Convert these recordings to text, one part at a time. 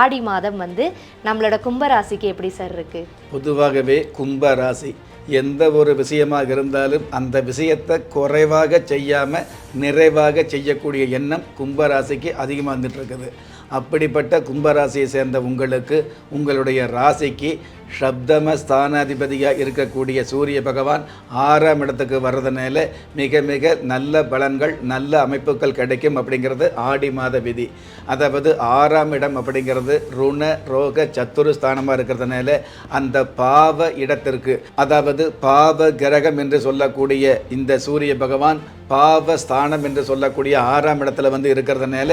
ஆடி மாதம் வந்து நம்மளோட கும்பராசிக்கு எப்படி சார் இருக்கு? பொதுவாகவே கும்பராசி எந்த ஒரு விஷயமாக இருந்தாலும் அந்த விஷயத்தை குறைவாக செய்யாமல் நிறைவாக செய்யக்கூடிய எண்ணம் கும்பராசிக்கு அதிகமாக வந்துட்டு இருக்குது. அப்படிப்பட்ட கும்பராசியை சேர்ந்த உங்களுக்கு உங்களுடைய ராசிக்கு சப்தம ஸ்தானாதிபதியாக இருக்கக்கூடிய சூரிய பகவான் ஆறாம் இடத்துக்கு வர்றதுனால மிக மிக நல்ல பலன்கள் நல்ல அமைப்புகள் கிடைக்கும் அப்படிங்கிறது ஆடி மாத விதி. அதாவது ஆறாம் இடம் அப்படிங்கிறது ருண ரோக சத்துரு ஸ்தானமாக இருக்கிறதுனால அந்த பாவ இடத்திற்கு அதாவது பாவ கிரகம் என்று சொல்லக்கூடிய இந்த சூரிய பகவான் பாவ ஸ்தானம் என்று சொல்லக்கூடிய ஆறாம் இடத்துல வந்து இருக்கிறதுனால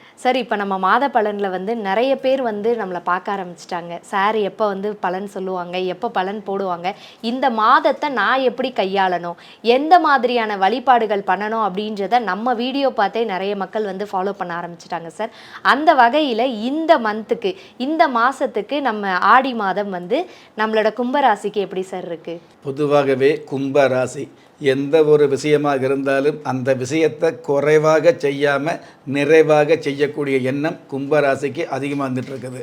சார் இப்போ நம்ம மாத பலனில் வந்து நிறைய பேர் வந்து நம்மளை பார்க்க ஆரம்பிச்சிட்டாங்க. சார் எப்போ வந்து பலன் சொல்லுவாங்க? எப்போ பலன் போடுவாங்க? இந்த மாதத்தை நான் எப்படி கையாளணும்? எந்த மாதிரியான வழிபாடுகள் பண்ணணும்? அப்படின்றத நம்ம வீடியோ பார்த்தே நிறைய மக்கள் வந்து ஃபாலோ பண்ண ஆரம்பிச்சிட்டாங்க சார். அந்த வகையில் இந்த மந்த்துக்கு இந்த மாதத்துக்கு நம்ம ஆடி மாதம் வந்து நம்மளோட கும்பராசிக்கு எப்படி சார் இருக்குது பொதுவாகவே கும்பராசி எந்த ஒரு விஷயமாக இருந்தாலும் அந்த விஷயத்தை குறைவாக செய்யாமல் நிறைவாக செய்யக்கூடிய எண்ணம் கும்பராசிக்கு அதிகமாக வந்துட்டுருக்குது.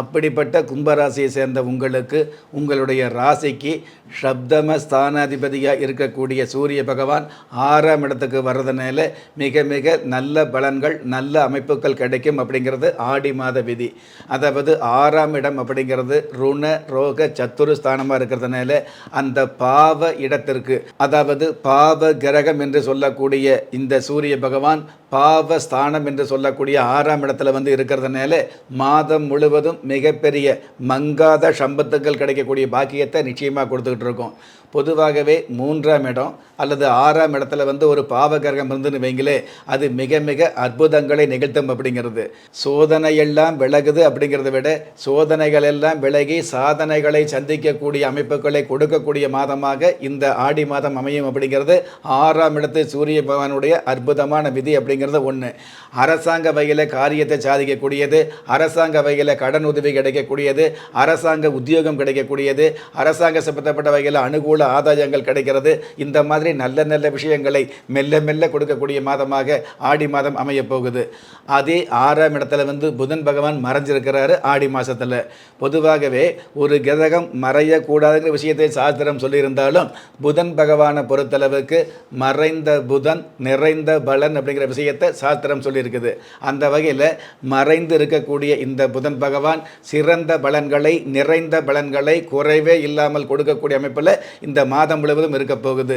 அப்படிப்பட்ட கும்பராசியை சேர்ந்த உங்களுக்கு உங்களுடைய ராசிக்கு சப்தம ஸ்தானாதிபதியாக இருக்கக்கூடிய சூரிய பகவான் ஆறாம் இடத்துக்கு வர்றதுனால மிக மிக நல்ல பலன்கள் நல்ல அமைப்புகள் கிடைக்கும் அப்படிங்கிறது ஆடி மாத விதி. அதாவது ஆறாம் இடம் அப்படிங்கிறது ருண ரோக சத்துரு ஸ்தானமாக இருக்கிறதுனால அந்த பாவ இடத்திற்கு அதாவது பாவ கிரகம் என்று சொல்லக்கூடிய இந்த சூரிய பகவான் பாவ ஸ்தானம் என்று சொல்லக்கூடிய ஆறாம் இடத்துல வந்து இருக்கிறதுனால மாதம் முழுவதும் மிகப்பெரிய மங்காத சம்பத்துக்கள் கிடைக்கக்கூடிய பாக்கியத்தை நிச்சயமாக கொடுத்துக்கிட்டு இருக்கோம். பொதுவாகவே மூன்றாம் இடம் அல்லது ஆறாம் இடத்துல வந்து ஒரு பாவ கிரகம் இருந்துன்னு வைங்களே அது மிக மிக அற்புதங்களை நிகழ்த்தும் அப்படிங்கிறது. சோதனை எல்லாம் விலகுது அப்படிங்கிறத விட சோதனைகள் எல்லாம் விலகி சாதனைகளை சந்திக்கக்கூடிய அமைப்புகளை கொடுக்கக்கூடிய மாதமாக இந்த ஆடி மாதம் அமையும் அப்படிங்கிறது ஆறாம் இடத்து சூரிய பகவானுடைய அற்புதமான விதி அப்படிங்கிறது ஒன்று அரசாங்க வகையில் காரியத்தை சாதிக்கக்கூடியது அரசாங்க வகையில் கடன் உதவி கிடைக்கக்கூடியது அரசாங்க உத்தியோகம் கிடைக்கக்கூடியது அரசாங்க சம்பந்தப்பட்ட வகையில் அனுகூல ஆதாயங்கள் கிடைக்கிறது. இந்த மாதிரி நல்ல நல்ல விஷயங்களை மெல்ல மெல்ல கொடுக்கக்கூடிய மாதமாக ஆடி மாதம் அமையப் போகுது அதே ஆறாம் இடத்துல வந்து புதன் பகவான் மறைஞ்சிருக்கிறாரு ஆடி மாதத்தில் பொதுவாகவே ஒரு கிரகம் மறையக்கூடாதுங்கிற விஷயத்தை சாஸ்திரம் சொல்லியிருந்தாலும் புதன் பகவானை பொறுத்தளவுக்கு மறைந்த புதன் நிறைந்த பலன் அப்படிங்கிற விஷயத்தை சாஸ்திரம் சொல்லியிருக்குது. அந்த வகையில் மறைந்து இருக்கக்கூடிய இந்த புதன் பகவான் சிறந்த பலன்களை நிறைந்த பலன்களை குறைவே இல்லாமல் கொடுக்கக்கூடிய அமைப்பில் இந்த மாதம் முழுவதும் இருக்க போகுது.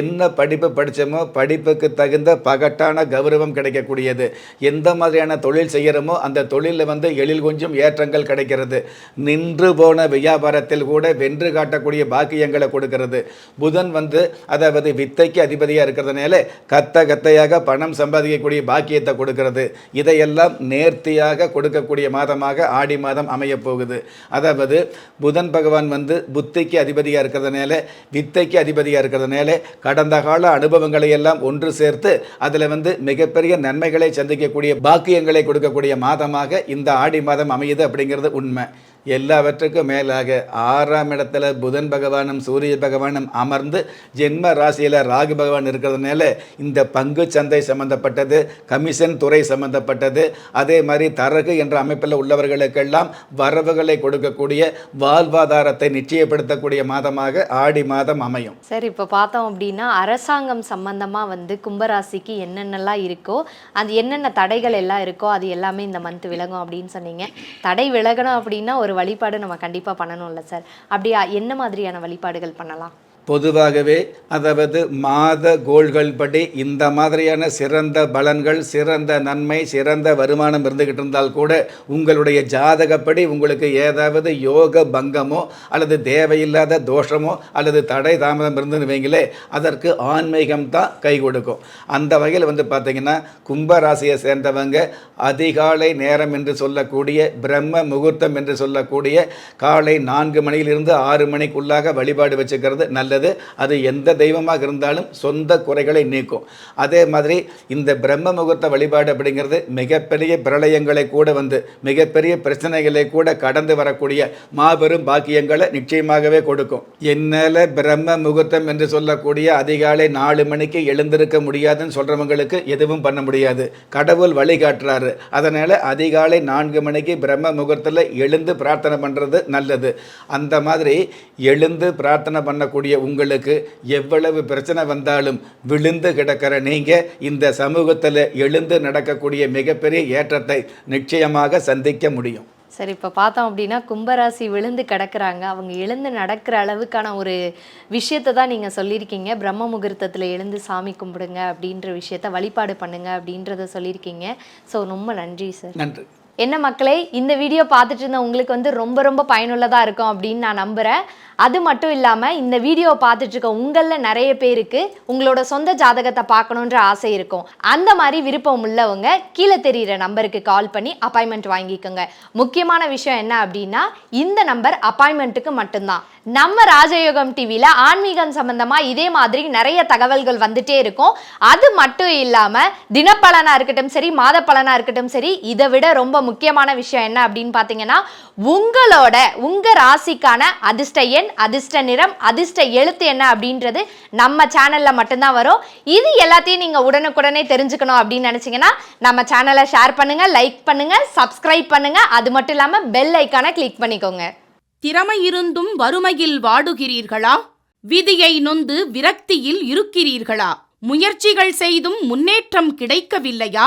என்ன படிப்பு படித்தோமோ படிப்புக்கு தகுந்த பகட்டான கௌரவம் கிடைக்கக்கூடியது. எந்த மாதிரியான தொழில் செய்கிறோமோ அந்த தொழிலில் வந்து எழில் கொஞ்சம் ஏற்றங்கள் கிடைக்கிறது. நின்று போன வியாபாரத்தில் கூட வென்று காட்டக்கூடிய பாக்கியங்களை கொடுக்கிறது. புதன் வந்து அதாவது வித்தைக்கு அதிபதியாக இருக்கிறதுனால கத்த கத்தையாக பணம் சம்பாதிக்கக்கூடிய பாக்கியத்தை கொடுக்கிறது. இதையெல்லாம் நேர்த்தியாக கொடுக்கக்கூடிய மாதமாக ஆடி மாதம் அமையப்போகுது. அதாவது புதன் பகவான் வந்து புத்திக்கு அதிபதியாக இருக்கிறதுனால வித்தைக்கு அதிபதியாக இருக்கிறதுனால கடந்த கால அனுபவங்களை எல்லாம் ஒன்று சேர்த்து அதில் வந்து மிகப்பெரிய நன்மைகளை சந்திக்கக்கூடிய பாக்கியங்களை கொடுக்கக்கூடிய மாதமாக இந்த ஆடி மாதம் அமையுது அப்படிங்கிறது உண்மை. எல்லாவற்றுக்கும் மேலாக ஆறாம் இடத்துல புதன் பகவானும் சூரிய பகவானும் அமர்ந்து ஜென்ம ராசியில் ராகு பகவான் இருக்கிறதுனால இந்த பங்கு சந்தை சம்பந்தப்பட்டது கமிஷன் துறை சம்பந்தப்பட்டது அதே மாதிரி தரகு என்ற அமைப்பில் உள்ளவர்களுக்கெல்லாம் வரவுகளை கொடுக்கக்கூடிய வாழ்வாதாரத்தை நிச்சயப்படுத்தக்கூடிய மாதமாக ஆடி மாதம் அமையும். சரி இப்போ பார்த்தோம் அப்படின்னா அரசாங்கம் சம்பந்தமாக வந்து கும்பராசிக்கு என்னென்னலாம் இருக்கோ அது என்னென்ன தடைகள் எல்லாம் இருக்கோ அது எல்லாமே இந்த மந்த் விலகும் அப்படின்னு சொன்னீங்க. தடை விலகணும் அப்படின்னா ஒரு வழிபாடு நம்ம கண்டிப்பாக பண்ணணும்ல சார். அப்படியா என்ன மாதிரியான வழிபாடுகள் பண்ணலாம்? பொதுவாகவே அதாவது மாத கோள்கள் படி இந்த மாதிரியான சிறந்த பலன்கள் சிறந்த நன்மை சிறந்த வருமானம் இருந்துக்கிட்டு இருந்தால் கூட உங்களுடைய ஜாதகப்படி உங்களுக்கு ஏதாவது யோக பங்கமோ அல்லது தேவையில்லாத தோஷமோ அல்லது தடை தாமதம் இருந்துன்னு வைங்களே அதற்கு ஆன்மீகம் தான் கை கொடுக்கும். அந்த வகையில் வந்து பார்த்தீங்கன்னா கும்பராசியை சேர்ந்தவங்க அதிகாலை நேரம் என்று சொல்லக்கூடிய பிரம்ம முகூர்த்தம் என்று சொல்லக்கூடிய காலை நான்கு மணியிலிருந்து ஆறு மணிக்குள்ளாக வழிபாடு வச்சுக்கிறது நல்லது. அது எந்த தெய்வமாக இருந்தாலும் சொந்த குறைகளை நீக்கும். அதே மாதிரி இந்த பிரம்ம முகூர்த்த வழிபாடு அப்படிங்கிறது மிகப்பெரிய பிரளயங்களை கூட வந்து மிகப்பெரிய பிரச்சனைகளை கூட கடந்து வரக்கூடிய மாபெரும் பாக்கியங்களை நிச்சயமாகவே கொடுக்கும். என்னால் பிரம்ம முகூர்த்தம் என்று சொல்லக்கூடிய அதிகாலை நாலு மணிக்கு எழுந்திருக்க முடியாதுன்னு சொல்கிறவங்களுக்கு எதுவும் பண்ண முடியாது. கடவுள் வழிகாட்டுறாரு அதனால் அதிகாலை நான்கு மணிக்கு பிரம்ம முகூர்த்தத்தில் எழுந்து பிரார்த்தனை பண்ணுறது நல்லது. அந்த மாதிரி எழுந்து பிரார்த்தனை பண்ணக்கூடிய உங்களுக்கு எவ்வளவு பிரச்சனை வந்தாலும் விழுந்து கிடக்கிற நீங்கள் இந்த சமூகத்தில் எழுந்து நடக்கக்கூடிய மிகப்பெரிய ஏற்றத்தை நிச்சயமாக சந்திக்க முடியும். சரி இப்போ பார்த்தோம் அப்படின்னா கும்பராசி விழுந்து கிடக்குறாங்க. அவங்க எழுந்து நடக்கிற அளவுக்கான ஒரு விஷயத்தை தான் நீங்கள் சொல்லியிருக்கீங்க. பிரம்ம முகூர்த்தத்தில் எழுந்து சாமி கும்பிடுங்க அப்படின்ற விஷயத்த வழிபாடு பண்ணுங்க அப்படின்றத சொல்லியிருக்கீங்க. ஸோ ரொம்ப நன்றி சார் நன்றி. என்ன மக்களே இந்த வீடியோ பார்த்துட்டு இருந்த உங்களுக்கு வந்து ரொம்ப ரொம்ப பயனுள்ளதாக இருக்கும் அப்படின்னு நான் நம்புகிறேன் அது மட்டும் இல்லாமல் இந்த வீடியோவை பார்த்துட்டு இருக்க உங்களில் நிறைய பேருக்கு உங்களோட சொந்த ஜாதகத்தை பார்க்கணுன்ற ஆசை இருக்கும். அந்த மாதிரி விருப்பம் உள்ளவங்க கீழே தெரிகிற நம்பருக்கு கால் பண்ணி அப்பாயின்மெண்ட் வாங்கிக்கோங்க. முக்கியமான விஷயம் என்ன அப்படின்னா இந்த நம்பர் அப்பாயின்மெண்ட்டுக்கு மட்டும்தான். நம்ம ராஜயோகம் டிவியில் ஆன்மீகம் சம்பந்தமாக இதே மாதிரி நிறைய தகவல்கள் வந்துட்டே இருக்கும். அது மட்டும் இல்லாமல் தினப்பலனாக இருக்கட்டும் சரி மாத பலனாக இருக்கட்டும் சரி இதை விட ரொம்ப முக்கியமான விஷயம் என்ன அப்படின்னு பார்த்தீங்கன்னா உங்களோட உங்கள் ராசிக்கான அதிர்ஷ்ட எண் அதிர்ஷ்ட நிறம் அதிர்ஷ்ட எழுத்து என்ன அப்படின்றது நம்ம சேனலில் மட்டும்தான் வரும். இது எல்லாத்தையும் நீங்கள் உடனுக்குடனே தெரிஞ்சுக்கணும் அப்படின்னு நினச்சிங்கன்னா நம்ம சேனலை ஷேர் பண்ணுங்கள் லைக் பண்ணுங்கள் சப்ஸ்கிரைப் பண்ணுங்கள் அது மட்டும் இல்லாமல் பெல் ஐக்கானை கிளிக் பண்ணிக்கோங்க. திறமை இருந்தும் வறுமையில் வாடுகிறீர்களா? விதியை நொந்து விரக்தியில் இருக்கிறீர்களா? முயற்சிகள் செய்தும் முன்னேற்றம் கிடைக்கவில்லையா?